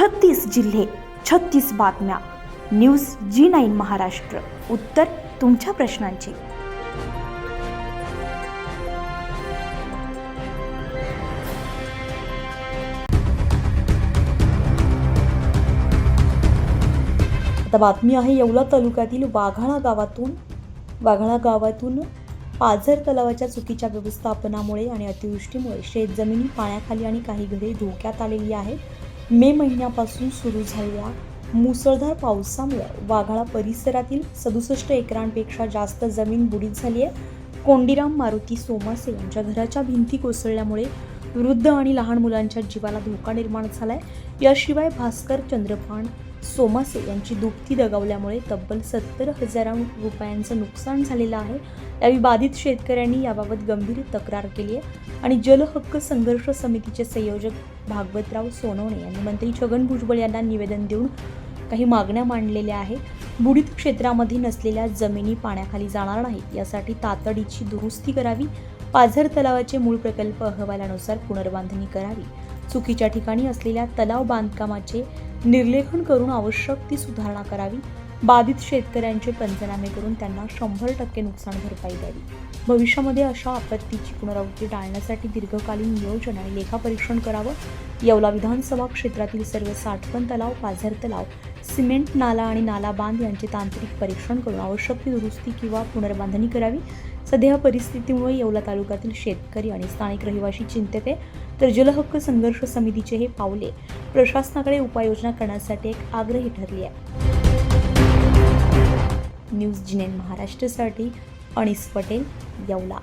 छत्तीस जिल्हे छत्तीस बातम्या. News G nine Maharashtra. उत्तर तुमच्या प्रश्नांची. आता बातमी आहे येवला तालुक्यातील वाघाळा गावातून. वाघाळा गावातून पाझर तलावाच्या चुकीच्या व्यवस्थापनामुळे आणि अतिवृष्टीमुळे शेतजमिनी पाण्याखाली आणि काही घरे धोक्यात आलेली आहेत. मे महिन्यापासून सुरू झालेल्या मुसळधार पावसामुळे वाघाळा परिसरातील सदुसष्ट एकरांपेक्षा जास्त जमीन बुडीत झाली आहे. कोंडीराम मारुती सोमासे यांच्या घराच्या भिंती कोसळल्यामुळे वृद्ध आणि लहान मुलांच्या जीवाला धोका निर्माण झाला आहे याशिवाय भास्कर चंद्रपाण सोमासे यांची दुभती दगावल्यामुळे तब्बल सत्तर हजारां रुपयांचं नुकसान झालेलं आहे. यावेळी बाधित शेतकऱ्यांनी याबाबत गंभीर तक्रार केली आहे. आणि जलहक्क संघर्ष समितीचे संयोजक भागवतराव सोनवणे यांनी मंत्री छगन भुजबळ यांना निवेदन देऊन काही मागण्या मांडलेल्या आहेत. बुडीत क्षेत्रामध्ये नसलेल्या जमिनी पाण्याखाली जाणार नाहीत यासाठी तातडीची दुरुस्ती करावी. पाझर तलावाचे मूळ प्रकल्प अहवालानुसार पुनर्बांधणी करावी. चुकीच्या ठिकाणी असलेल्या तलाव बांधकामाचे निर्लेखन करून आवश्यक ती सुधारणा करावी. बाधित शेतकऱ्यांचे पंचनामे करून त्यांना शंभर टक्के नुकसान भरपाई द्यावी. भविष्यामध्ये अशा आपत्तीची पुनरावृत्ती टाळण्यासाठी दीर्घकालीन नियोजन आणि लेखापरीक्षण करावं. येवला विधानसभा क्षेत्रातील सर्व साठवण तलाव पाझर तलाव सिमेंट नाला आणि नाला बांध यांचे तांत्रिक परीक्षण करून आवश्यक ती दुरुस्ती किंवा पुनर्बांधणी करावी. सध्या परिस्थितीमुळे येवला तालुक्यातील शेतकरी आणि स्थानिक रहिवासी चिंतेत. आहे तर जलहक्क संघर्ष समितीचे हे पावले प्रशासनाकडे उपाययोजना करण्यासाठी एक आग्रही ठरली आहे. न्यूज जिनेन महाराष्ट्रासाठी अनिस पटेल येवला.